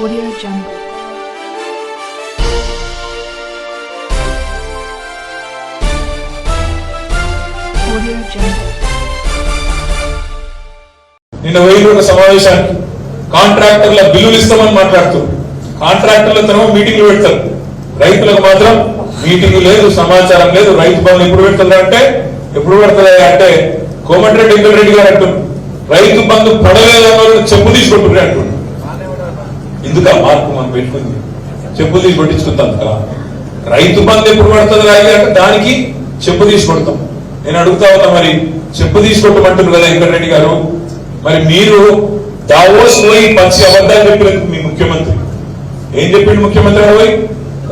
Audio Jungle. Audio Jungle. నిన్న వెయ్యి సమావేశానికి కాంట్రాక్టర్ల బిల్లులు ఇస్తామని మాట్లాడుతూ కాంట్రాక్టర్ల తరఫు మీటింగ్లు పెడతారు రైతులకు మాత్రం మీటింగ్ లేదు సమాచారం లేదు రైతు బంధు ఎప్పుడు పెడతారు అంటే ఎప్పుడు పెడతారు అంటే కోమటిరెడ్డి వెంకటరెడ్డి గారు అంటున్నారు రైతు బంధు పడలేదన్న వాళ్ళు చెప్పు తీసుకుంటున్నారు అంటున్నారు ఎందుక మార్పు మనం పెట్టుకుంది? చెప్పు తీసి పట్టించుకుంటాం కదా. రైతు బంధు ఎప్పుడు పడుతుంది రాయి అంటే దానికి చెప్పు తీసి కొడతాం నేను అడుగుతా ఉన్నా మరి చెప్పు తీసి కొట్టమంటున్నారు కదా వెంకటరెడ్డి గారు. మరి మీరు దావోస్ పోయి పచ్చి అబద్ధాలు చెప్పినందుకు మీ ముఖ్యమంత్రి. ఏం చెప్పిండు ముఖ్యమంత్రి గారు పోయి?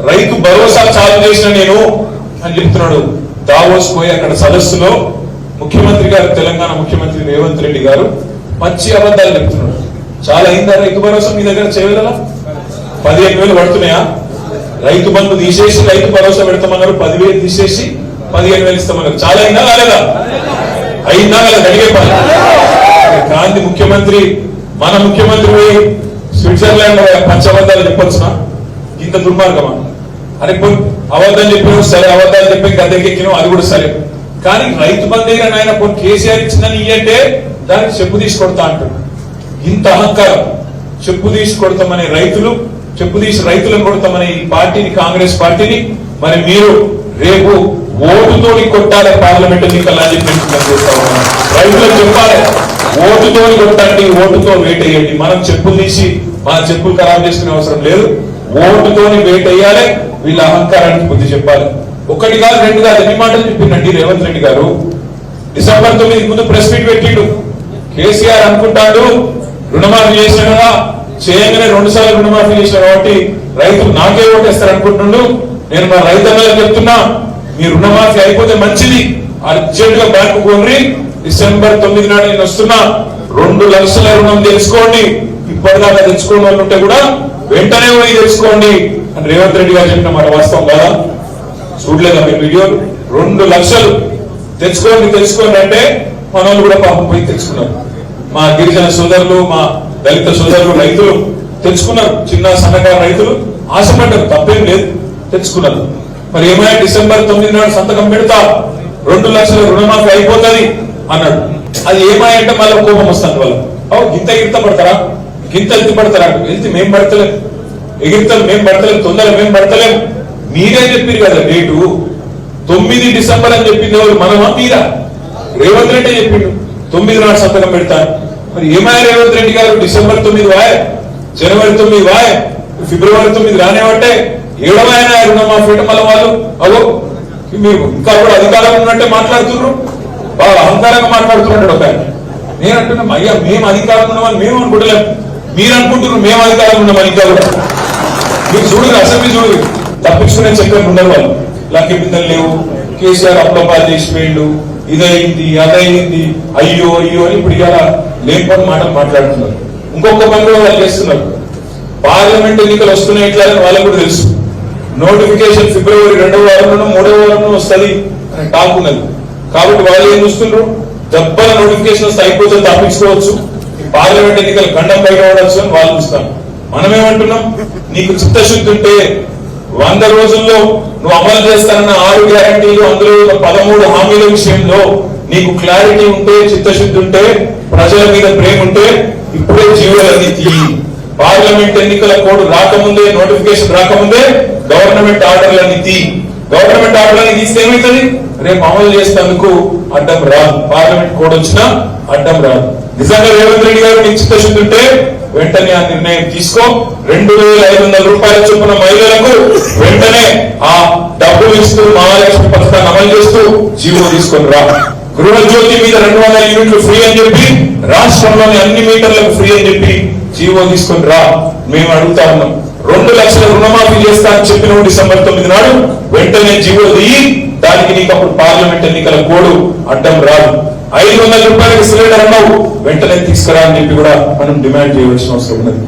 రైతు భరోసా చాలు చేసిన నేను అని చెప్తున్నాడు. దావోస్ పోయి అక్కడ సదస్సులో ముఖ్యమంత్రి గారు తెలంగాణ ముఖ్యమంత్రి రేవంత్ రెడ్డి గారు పచ్చి అబద్ధాలు చెప్తున్నాడు చాలా అయిందా రైతు భరోసా మీ దగ్గర చేయగలరా పదిహేను వేలు పడుతున్నాయా? రైతు బంధు తీసేసి రైతు భరోసా పెడతామన్నారు. పదివేలు తీసేసి పదిహేను వేలు ఇస్తామన్నారు. చాలా అయిందా కాలేదా అయిందా లేదా అడిగే పని గాంధీ ముఖ్యమంత్రి మన ముఖ్యమంత్రి పోయి స్విట్జర్లాండ్ పంచబద్ధాలు చెప్పొచ్చునా? ఇంత దుర్మార్గమా? అరే అబద్ధాలు అబద్ధం చెప్పినావు సరే అబద్ధాలు చెప్పి గద్దెకెక్కినావు అది కూడా సరే. కానీ రైతు బంధు దగ్గర ఆయన కొన్ని కేసీఆర్ ఇచ్చిందని ఇయ్యంటే దానికి చెప్పు తీసుకొడతా అంటున్నాడు. ఇంత అహంకారం. చెప్పు తీసి కొడతామనే రైతులు చెప్పు తీసి రైతులను కొడతామనే ఈ పార్టీని కాంగ్రెస్ పార్టీని మరి మీరు రేపు ఓటుతోని కొట్టాలి పార్లమెంట్ ఎన్నికల్లో అని చెప్పి రైతులకు చెప్పాలి ఓటుతోని కొట్టండి ఓటుతో వేటేయండి మనం చెప్పులు తీసి మన చెప్పులు ఖరాబ్ చేసుకునే అవసరం లేదు. ఓటుతోని వేటేయాలి వీళ్ళ అహంకారానికి బుద్ధి చెప్పాలి. ఒకటి కాదు రెండు కాదు ఎన్ని మాటలు చెప్పిందండి రేవంత్ రెడ్డి గారు? డిసెంబర్ తొమ్మిది ముందు ప్రెస్ మీట్ పెట్టిండు. కేసీఆర్ అనుకుంటాడు రుణమాఫీ చేసిన కదా? చేయగానే రెండు సార్లు రుణమాఫీ చేసిన కాబట్టి రైతులు నాకే ఓటేస్తారు అనుకుంటున్నాడు. నేను మా రైతన్నలకు చెప్తున్నా మీ రుణమాఫీ అయిపోతే మంచిది. అర్జెంట్గా బ్యాంకు కొనరి. డిసెంబర్ తొమ్మిది నాడు నేను వస్తున్నా. రెండు లక్షల రుణం తెలుసుకోండి. ఇప్పటిదాకా తెచ్చుకోని వాళ్ళు ఉంటే కూడా వెంటనే పోయి తెలుసుకోండి. అని రేవంత్ రెడ్డి గారు చెప్పిన మాట వాస్తవం కదా? చూడలేదా మీ వీడియో? రెండు లక్షలు. తెచ్చుకోండి తెచ్చుకోండి అంటే మనల్ని కూడా పాపం పోయి తెచ్చుకున్నారు మా గిరిజన సోదరులు మా దళిత సోదరులు రైతులు తెచ్చుకున్నారు. చిన్న సన్నకారు రైతులు ఆశపడ్డారు. తప్పేం లేదు తెచ్చుకున్నారు. మరి ఏమైనా డిసెంబర్ తొమ్మిది నాడు సంతకం పెడతా రెండు లక్షల రుణమాఫీ అయిపోతుంది అన్నాడు. అది ఏమాయంటే మళ్ళీ కోపం వస్తుంది వాళ్ళు అవు గింత గింత పడతారా? గింత ఎత్తి పడతారా? వెళ్తే మేం పడతలేం. ఎగిరితలు మేం పడతలేం తొందర మేం పడతలేం. మీరే చెప్పారు కదా డేటు. తొమ్మిది డిసెంబర్ అని చెప్పింది ఎవరు? మనమా మీరా? రేవంత్ రెడ్డి చెప్పిండు తొమ్మిది నాడు సంతకం పెడతాను. మరి ఏమాయ రేవంత్ రెడ్డి గారు? డిసెంబర్ తొమ్మిది వాయ్ జనవరి తొమ్మిది వాయ్ ఫిబ్రవరి తొమ్మిది రానివ్వంటే ఏడవైనా రుణమాఫీ మళ్ళీ వాళ్ళు అగో మీరు ఇంకా కూడా అధికారం ఉన్నట్టే మాట్లాడుతున్నారు. బాగా అహంకారంగా మాట్లాడుతున్నాడు ఒక ఆయన నేను అంటున్నాం అయ్యా మేము అధికారం ఉన్నామని మేము అనుకుంటలేం. మీరు అనుకుంటున్నారు మేము అధికారం ఉన్నామని ఇంకా కూడా. మీరు చూడరు అసెంబ్లీ చూడరు. తప్పించుకునే చెప్పే ఉండరు వాళ్ళు. లక్కీ బిందెలు లేవు. కేసీఆర్ అప్లపాలు చేసిపోయిండు. ఇదైంది అదైంది అయ్యో అయ్యో అని ఇప్పుడు ఇలా లేకపోతే మాటలు మాట్లాడుతున్నారు. ఇంకొక పని కూడా వాళ్ళు చేస్తున్నారు. పార్లమెంట్ ఎన్నికలు వస్తున్నాయి ఇట్లా అని వాళ్ళకు కూడా తెలుసు. నోటిఫికేషన్ ఫిబ్రవరి రెండవ వారంలో మూడవ వారంలో వస్తుంది. అని టాక్ ఉన్నది కాబట్టి వాళ్ళు ఏం చూస్తున్నారు? దెబ్బల నోటిఫికేషన్ వస్తే అయిపోతే తప్పించుకోవచ్చు పార్లమెంట్ ఎన్నికలు గండం బయట పడవచ్చు అని వాళ్ళు చూస్తాం మనమేమంటున్నాం? నీకు చిత్తశుద్ధి ఉంటే వంద రోజుల్లో నువ్వు అమలు చేస్తానన్న ఆరు గ్యారంటీలు అందులో ఉన్న పదమూడు హామీల విషయంలో నీకు క్లారిటీ ఉంటే చిత్తశుద్ధి ఉంటే ప్రజల మీద ప్రేమ ఉంటే ఇప్పుడే జీవులన్నీ తీయి. పార్లమెంట్ ఎన్నికల కోడ్ రాకముందే నోటిఫికేషన్ రాకముందే గవర్నమెంట్ ఆర్డర్లన్నీ తీ గవర్నమెంట్ ఆర్డర్లని తీస్తే ఏమవుతుంది? రేపు అమలు చేసేందుకు అడ్డం రాదు. పార్లమెంట్ కోడ్ వచ్చినా అడ్డం రాదు. నిజంగా రేవంత్ రెడ్డి గారు నీకు చిత్తశుద్ధి ఉంటే వెంటనే ఆ నిర్ణయం తీసుకో. రెండు వేల ఐదు వందల రూపాయల చొప్పున మహిళలకు వెంటనే ఆ డబ్బులు ఇస్తూ మహాలక్ష్మి పథకాన్ని అమలు చేస్తూ జీవో తీసుకొని రా. గృహజ్యోతి మీద రెండు వందల యూనిట్లు ఫ్రీ అని చెప్పి రాష్ట్రంలోని అన్ని మీటర్లకు ఫ్రీ అని చెప్పి జీవో తీసుకొని రా. మేము అడుగుతా ఉన్నాం. రెండు లక్షల రుణమాఫీ చేస్తా అని చెప్పిన డిసెంబర్ తొమ్మిది నాడు వెంటనే జీవో దిగి దానికి నీకు అప్పుడు పార్లమెంట్ ఎన్నికల కోడు అడ్డం రాదు. ఐదు వందల రూపాయలకి సిలిండర్ అన్నావు. వెంటనే తీసుకురా అని చెప్పి కూడా మనం డిమాండ్ చేయవలసిన అవసరం ఉన్నది.